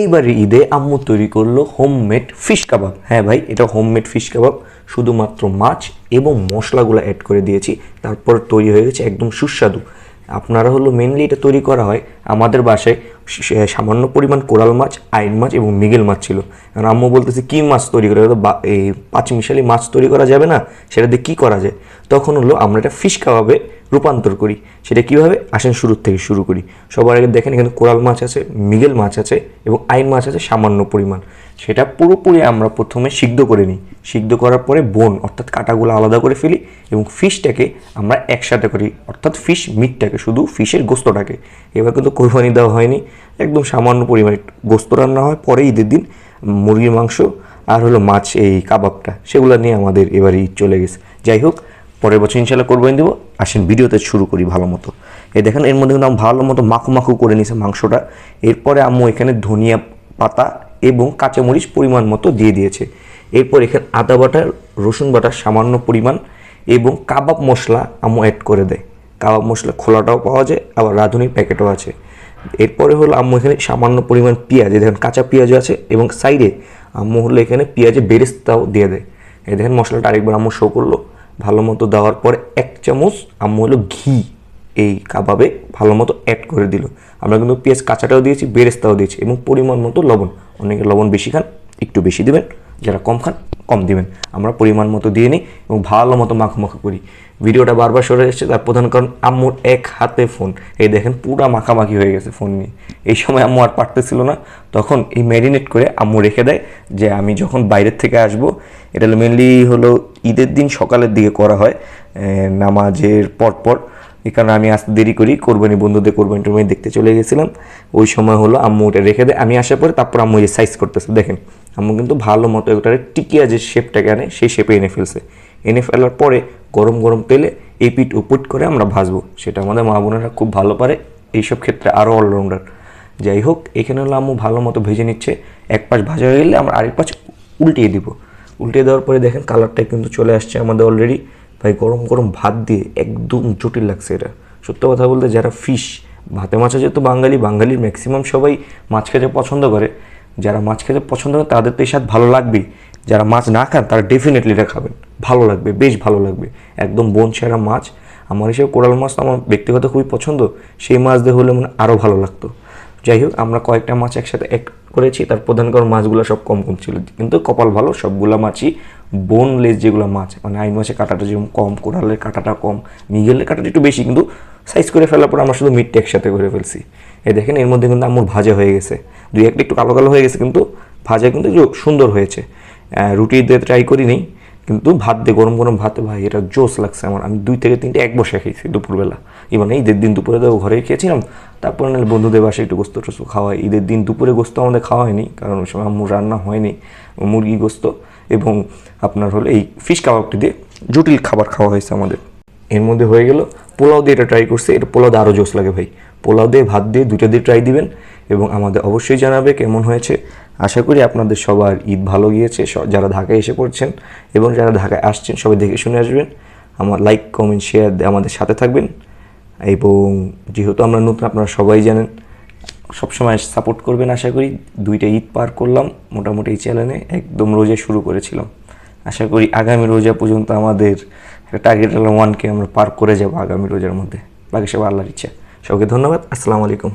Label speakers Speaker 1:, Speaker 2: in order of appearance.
Speaker 1: এইবারে ঈদে আম্মু তৈরি করল হোমমেড ফিশ কাবাব। হ্যাঁ ভাই, এটা হোমমেড ফিশ কাবাব। শুধুমাত্র মাছ এবং মশলাগুলো অ্যাড করে দিয়েছি। তারপর তৈরি হয়ে গেছে একদম সুস্বাদু। আপনারা হলো মেনলি এটা তৈরি করা হয় আমাদের বাসায় সামান্য পরিমাণ কোরাল মাছ, আইন মাছ এবং মিগেল মাছ ছিল। কারণ আম্মু বলতেছে, কী মাছ তৈরি করা? এই পাঁচমিশালি মাছ তৈরি করা যাবে না, সেটা দিয়ে কী করা যায়? তখন হলো, আমরা এটা ফিশ কাবাবে রূপান্তর করি। সেটা কীভাবে? আসেন শুরুর থেকে শুরু করি। সবার আগে দেখেন, এখানে কোরাল মাছ আছে, মিগেল মাছ আছে এবং আইন মাছ আছে সামান্য পরিমাণ। সেটা পুরোপুরি আমরা প্রথমে সিদ্ধ করে নিই। সিদ্ধ করার পরে বোন অর্থাৎ কাটাগুলো আলাদা করে ফেলি এবং ফিশটাকে আমরা একসাথে করি। অর্থাৎ ফিশ মিটটাকে শুধু ফিশের গোস্তটাকে। এবার কিন্তু কোরবানি দেওয়া হয়নি। একদম সামান্য পরিমাণে গোস্ত রান্না হয়, পরে ঈদের দিন মুরগির মাংস আর হলো মাছ, এই কাবাবটা, সেগুলো নিয়ে আমাদের এবারে ঈদ চলে গেছে। যাই হোক, পরের বছর ইনশাল্লাহ কোরবানি দেবো। আসেন, ভিডিওতে শুরু করি ভালো মতো। এই দেখেন, এর মধ্যে কিন্তু আমি ভালো মতো মাখু মাখু করে নিয়েছে মাংসটা। এরপরে আম্মু এখানে ধনিয়া পাতা এবং কাঁচামরিচ পরিমাণ মতো দিয়ে দিয়েছে। এরপর এখানে আদা বাটা, রসুন বাটা সামান্য পরিমাণ এবং কাবাব মশলা আম্মু অ্যাড করে দেয়। কাবাব মশলা খোলাটাও পাওয়া যায়, আবার রাঁধুনির প্যাকেটও আছে। এরপরে হলো আম্মু এখানে সামান্য পরিমাণ পেঁয়াজ দেখেন কাঁচা পেঁয়াজও আছে এবং সাইডে আম্মু হলো এখানে পেঁয়াজে বেরেস্তাও দিয়ে দেয়। এই দেখেন মশলাটা আরেকবার আম্মু শো করল। ভালো মতো দেওয়ার পরে এক চামচ আম্মু হলো ঘি এই কাবাবে ভালো মতো অ্যাড করে দিল। আমরা কিন্তু পেঁয়াজ কাঁচাটাও দিয়েছি, বেরেস্তাও দিয়েছি এবং পরিমাণ মতো লবণ। অনেকে লবণ বেশি খান একটু বেশি দিবেন, যারা কম খান, কম দিবেন। আমরা পরিমাণ মতো দিয়ে নিই এবং ভালো মতো মাখো মাখো করি। ভিডিওটা বারবার সরে এসেছে, তার প্রধান কারণ আম্মুর এক হাতে ফোন। এই দেখেন, পুরো মাখামাখি হয়ে গেছে ফোন নিয়ে। এই সময় আম্মু আর পারতেছিল না। তখন এই ম্যারিনেট করে আম্মু রেখে দেয় যে, আমি যখন বাইরের থেকে আসব, এটা মেনলি হলো ঈদের দিন সকালের দিকে করা হয় নামাজের পরপর। এই কারণে আমি আসতে দেরি করি, কোরবানি বন্ধুদের কোরবানি টোরবানি দেখতে চলে গেছিলাম। ওই সময় হলো আম্মু ওটা রেখে দেয়, আমি আসার পরে তারপর আম্মু এই সাইজ করতেছে, দেখেন, আম্মু কিন্তু ভালো মতো ওটার টিকিয়া যে শেপটাকে আনে, সেই শেপে এনে ফেলছে। এনে ফেলার পরে গরম গরম তেলে এপিট উপুট করে আমরা ভাজবো। সেটা আমাদের মা বোনেরা খুব ভালো পারে, এইসব ক্ষেত্রে আরও অলরাউন্ডার যাই হোক, এখানে হলো আম্মু ভালো মতো ভেজে নিচ্ছে, এক পাশ ভাজা হয়ে গেলে আমরা আরেক পাশ উল্টিয়ে দিব। উল্টিয়ে দেওয়ার পরে দেখেন কালারটা কিন্তু চলে আসছে আমাদের অলরেডি ভাই, গরম গরম ভাত দিয়ে একদম জটিল লাগছে এটা। সত্য কথা বলতে যারা ফিশ ভাতে মাছে যেহেতু বাঙালি, বাঙালির ম্যাক্সিমাম সবাই মাছ খেতে পছন্দ করে। যারা মাছ খেতে পছন্দ করে, তাদের তো এই স্বাদ ভালো লাগবেই। যারা মাছ না খান, তারা ডেফিনেটলি এটা খাবেন। ভালো লাগবে, বেশ ভালো লাগবে। একদম বন ছেঁড়া মাছ। আমার হিসেবে কোরাল মাছ তো আমার ব্যক্তিগত খুবই পছন্দ। সেই মাছ দিয়ে হলে মানে আরও ভালো লাগতো। যাই হোক, আমরা কয়েকটা মাছ একসাথে এক করেছি। তার প্রধান কারণ মাছগুলো সব কম কম ছিল। কিন্তু কপাল ভালো, সবগুলো মাছই বোনলেস যেগুলো মাছ মানে আইন মাছের কাঁটাটা যেরকম কম কোরালের কাঁটাটা কম, মিগেলের কাঁটাটা একটু বেশি, কিন্তু সাইজ করে ফেলার পর আমরা শুধু মিটটা একসাথে করে ফেলছি। এই দেখেন, এর মধ্যে কিন্তু আমুর ভাজা হয়ে গেছে। দুই একটা একটু কালো কালো হয়ে গেছে, কিন্তু ভাজা কিন্তু সুন্দর হয়েছে। রুটি দিয়ে ট্রাই করি নেই কিন্তু ভাত দিয়ে, গরম গরম ভাতে, ভাই, এটা জোস লাগছে আমার। আমি দুই থেকে তিনটে এক বসে খেয়েছি দুপুরবেলা। ইভেন ঈদের দিন দুপুরে তো ঘরেই খেয়েছিলাম, তারপর নাহলে বন্ধুদের বাসায় একটু গোস্ত টোস্ত খাওয়াই। ঈদের দিন দুপুরে গোস্ত আমাদের খাওয়া হয়নি, কারণ ওই সময় আম্মুর রান্না হয়নি মুরগি গোস্ত। এবং আপনার হলো এই ফিশ কাবাবটি দিয়ে জটিল খাবার খাওয়া হয়েছে আমাদের। এর মধ্যে হয়ে গেল পোলাও দিয়ে এটা ট্রাই করছে। এটা পোলাও দিয়ে আরও জোস লাগে ভাই। পোলাও দিয়ে ভাত দিয়ে দুটো দিয়ে ট্রাই দিবেন এবং আমাদের অবশ্যই জানাবে কেমন হয়েছে। আশা করি আপনাদের সবার ঈদ ভালো গিয়েছে। যারা ঢাকায় এসে পড়ছেন এবং যারা ঢাকায় আসছেন, সবাই দেখে শুনে আসবেন। আমার লাইক কমেন্ট শেয়ার আমাদের সাথে থাকবেন। এবং যেহেতু আমরা নতুন, আপনারা সবাই জানেন। সবসময় সাপোর্ট করবেন আশা করি। দুইটা ঈদ পার করলাম, মোটামুটি এই চ্যানেলে একদম রোজা শুরু করেছিলাম। আশা করি আগামী রোজা পর্যন্ত আমাদের একটা টার্গেট ওয়ানকে আমরা পার করে যাব আগামী রোজার মধ্যে। বাকি সব আল্লাহর ইচ্ছা। সবাইকে ধন্যবাদ, আসসালামু আলাইকুম।